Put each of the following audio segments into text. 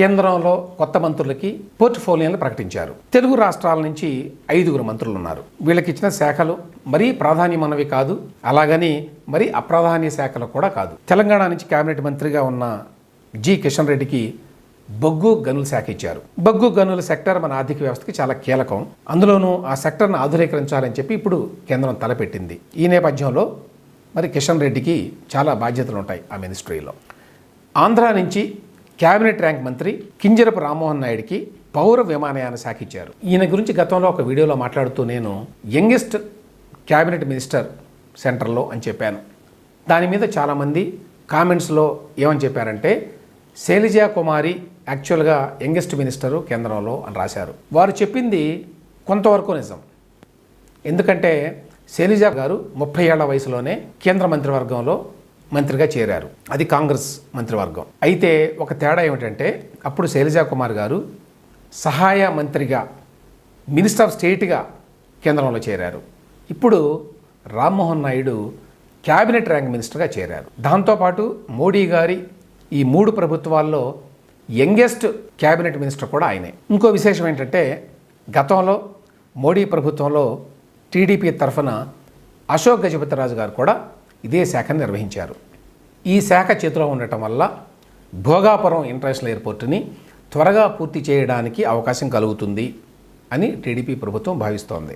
కేంద్రంలో కొత్త మంత్రులకి పోర్ట్ఫోలియోలు ప్రకటించారు. తెలుగు రాష్ట్రాల నుంచి ఐదుగురు మంత్రులు ఉన్నారు వీళ్ళకిచ్చిన శాఖలు మరీ ప్రాధాన్యమన్నవి కాదు అలాగని మరీ అప్రాధాన్య శాఖలు కూడా కాదు. తెలంగాణ నుంచి కేబినెట్ మంత్రిగా ఉన్న జి కిషన్ రెడ్డికి బొగ్గు గనుల శాఖ ఇచ్చారు. బొగ్గు గనుల సెక్టర్ మన ఆర్థిక వ్యవస్థకి చాలా కీలకం. అందులోనూ ఆ సెక్టర్ను ఆధునీకరించాలని చెప్పి ఇప్పుడు కేంద్రం తలపెట్టింది. ఈ నేపథ్యంలో మరి కిషన్ రెడ్డికి చాలా బాధ్యతలు ఉంటాయి ఆ మినిస్ట్రీలో. ఆంధ్ర నుంచి క్యాబినెట్ ర్యాంక్ మంత్రి కింజరపు రామ్మోహన్ నాయుడికి పౌర విమానయాన శాఖ ఇచ్చారు ఈయన గురించి గతంలో ఒక వీడియోలో మాట్లాడుతూ నేను యంగెస్ట్ క్యాబినెట్ మినిస్టర్ సెంటర్లో అని చెప్పాను. దాని మీద చాలామంది కామెంట్స్లో ఏమని చెప్పారంటే శైలజా కుమారి యాక్చువల్గా యంగెస్ట్ మినిస్టరు కేంద్రంలో అని రాశారు. వారు చెప్పింది కొంతవరకు నిజం. ఎందుకంటే శైలజ గారు ముప్పై ఏళ్ళ వయసులోనే కేంద్ర మంత్రివర్గంలో మంత్రిగా చేరారు. అది కాంగ్రెస్ మంత్రివర్గం. అయితే ఒక తేడా ఏమిటంటే అప్పుడు శైలజా కుమార్ గారు సహాయ మంత్రిగా మినిస్టర్ ఆఫ్ స్టేట్గా కేంద్రంలో చేరారు. ఇప్పుడు రామ్మోహన్ నాయుడు క్యాబినెట్ ర్యాంక్ మినిస్టర్గా చేరారు. దాంతోపాటు మోడీ గారి ఈ మూడు ప్రభుత్వాల్లో యంగెస్ట్ క్యాబినెట్ మినిస్టర్ కూడా ఆయనే. ఇంకో విశేషం ఏంటంటే గతంలో మోడీ ప్రభుత్వంలో టీడీపీ తరఫున అశోక్ గజపతిరాజు గారు కూడా ఇదే శాఖను నిర్వహించారు. ఈ శాఖ చేతిలో ఉండటం వల్ల భోగాపురం ఇంటర్నేషనల్ ఎయిర్పోర్టుని త్వరగా పూర్తి చేయడానికి అవకాశం కలుగుతుంది అని టీడీపీ ప్రభుత్వం భావిస్తోంది.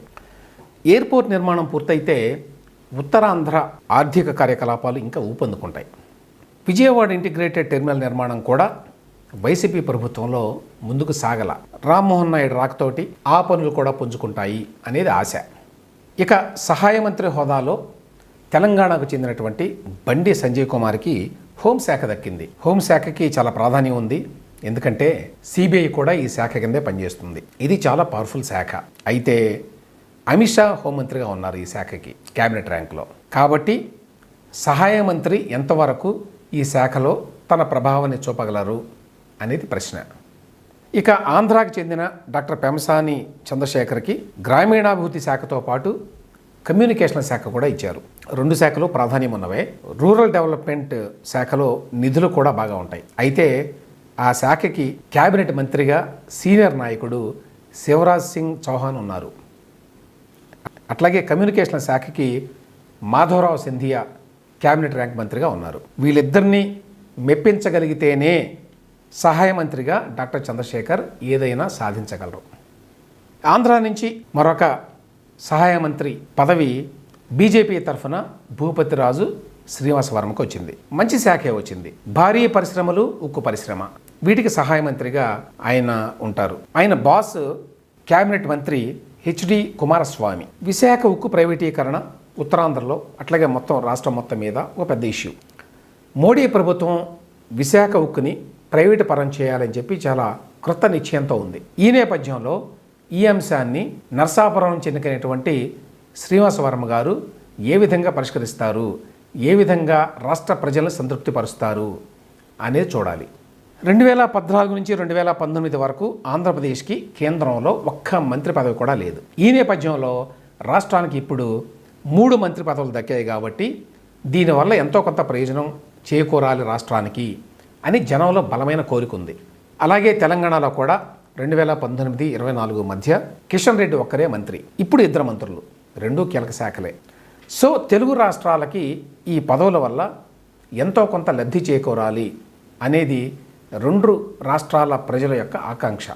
ఎయిర్పోర్ట్ నిర్మాణం పూర్తయితే ఉత్తరాంధ్ర ఆర్థిక కార్యకలాపాలు ఇంకా ఊపందుకుంటాయి. విజయవాడ ఇంటిగ్రేటెడ్ టెర్మినల్ నిర్మాణం కూడా వైసీపీ ప్రభుత్వంలో ముందుకు సాగల రామ్మోహన్ నాయుడు రాకతోటి ఆ పనులు కూడా పుంజుకుంటాయి అనేది ఆశ. ఇక సహాయ మంత్రి హోదాలో తెలంగాణకు చెందినటువంటి బండి సంజయ్ కుమార్కి హోంశాఖ దక్కింది. హోంశాఖకి చాలా ప్రాధాన్యం ఉంది. ఎందుకంటే సిబిఐ కూడా ఈ శాఖ కిందే పనిచేస్తుంది. ఇది చాలా పవర్ఫుల్ శాఖ. అయితే అమిత్ షా హోంమంత్రిగా ఉన్నారు ఈ శాఖకి క్యాబినెట్ ర్యాంక్లో. కాబట్టి సహాయ మంత్రి ఎంతవరకు ఈ శాఖలో తన ప్రభావాన్ని చూపగలరు అనేది ప్రశ్న. ఇక ఆంధ్రాకి చెందిన డాక్టర్ పెమసాని చంద్రశేఖర్కి గ్రామీణాభివృద్ధి శాఖతో పాటు కమ్యూనికేషన్ శాఖ కూడా ఇచ్చారు. రెండు శాఖలు ప్రాధాన్యం ఉన్నవే. రూరల్ డెవలప్మెంట్ శాఖలో నిధులు కూడా బాగా ఉంటాయి. అయితే ఆ శాఖకి కేబినెట్ మంత్రిగా సీనియర్ నాయకుడు శివరాజ్ సింగ్ చౌహాన్ ఉన్నారు. అట్లాగే కమ్యూనికేషన్ శాఖకి మాధవరావు సింధియా కేబినెట్ ర్యాంక్ మంత్రిగా ఉన్నారు. వీళ్ళిద్దరినీ మెప్పించగలిగితేనే సహాయ మంత్రిగా డాక్టర్ చంద్రశేఖర్ ఏదైనా సాధించగలరు. ఆంధ్ర నుంచి మరొక సహాయ మంత్రి పదవి బీజేపీ తరఫున భూపతిరాజు శ్రీనివాస వర్మకు వచ్చింది. మంచి శాఖే వచ్చింది. భారీ పరిశ్రమలు ఉక్కు పరిశ్రమ. వీటికి సహాయ మంత్రిగా ఆయన ఉంటారు. ఆయన బాస్ కేబినెట్ మంత్రి హెచ్డి కుమారస్వామి. విశాఖ ఉక్కు ప్రైవేటీకరణ ఉత్తరాంధ్రలో అట్లాగే మొత్తం రాష్ట్రం మొత్తం మీద ఒక పెద్ద ఇష్యూ. మోడీ ప్రభుత్వం విశాఖ ఉక్కుని ప్రైవేటు పరం చేయాలని చెప్పి చాలా కృత నిశ్చయంతో ఉంది. ఈ నేపథ్యంలో ఈ అంశాన్ని నర్సాపురం నుంచి ఎన్నికైనటువంటి శ్రీనివాస వర్మ గారు ఏ విధంగా పరిష్కరిస్తారు? ఏ విధంగా రాష్ట్ర ప్రజలను సంతృప్తిపరుస్తారు? అనేది చూడాలి. రెండు వేల పద్నాలుగు నుంచి రెండు వేల పంతొమ్మిది వరకు ఆంధ్రప్రదేశ్కి కేంద్రంలో ఒక్క మంత్రి పదవి కూడా లేదు. ఈ నేపథ్యంలో రాష్ట్రానికి ఇప్పుడు మూడు మంత్రి పదవులు దక్కాయి కాబట్టి దీనివల్ల ఎంతో కొంత ప్రయోజనం చేకూరాలి రాష్ట్రానికి అని జనంలో బలమైన కోరిక ఉంది. అలాగే తెలంగాణలో కూడా రెండు వేల పంతొమ్మిది ఇరవై నాలుగు మధ్య కిషన్ రెడ్డి ఒక్కరే మంత్రి. ఇప్పుడు ఇద్దరు మంత్రులు. రెండూ కీలక శాఖలే. సో తెలుగు రాష్ట్రాలకి ఈ పదవుల వల్ల ఎంతో కొంత లబ్ధి చేకూరాలి అనేది రెండు రాష్ట్రాల ప్రజల యొక్క ఆకాంక్ష.